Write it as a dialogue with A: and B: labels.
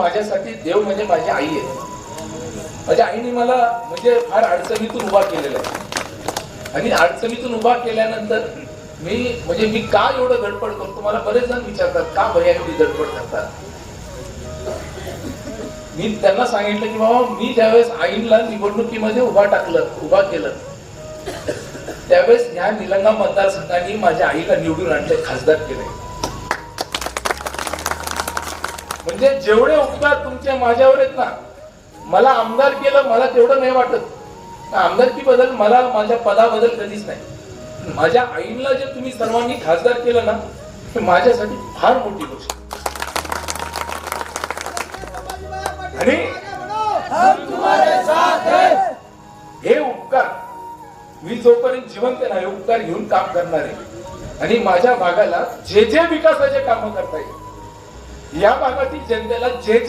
A: माझ्यासाठी देव म्हणजे माझी आई आहे. माझ्या आईने मला म्हणजे फार अडचणीतून उभा केलेला आहे. आणि अडचणीतून उभा केल्यानंतर मी म्हणजे मी का एवढं धडपड करतो? मला बरेच जण विचारतात का भैया एवढी धडपड करतात? मी त्यांना सांगितलं की बाबा मी ज्यावेळेस आईला निवडणुकीमध्ये उभा टाकलं उभा केलं त्यावेळेस ह्या निलंगा मतदारसंघाने माझ्या आईला निवडून आणले खासदार केले म्हणजे जेवढे उपकार तुमचे माझ्यावर आहेत ना मला आमदार केलं मला तेवढं नाही वाटत. आमदारकी बदल मला माझ्या पदाबद्दल कधीच नाही. माझ्या आईला जे तुम्ही सर्वांनी खासदार केलं ना हे माझ्यासाठी फार मोठी गोष्ट. आणि हे उपकार मी जोपर्यंत जिवंत आहे ना हे उपकार घेऊन काम करणार. आहे आणि माझ्या भागाला जे जे विकासाचे काम करता येईल या भागातील जनतेला जे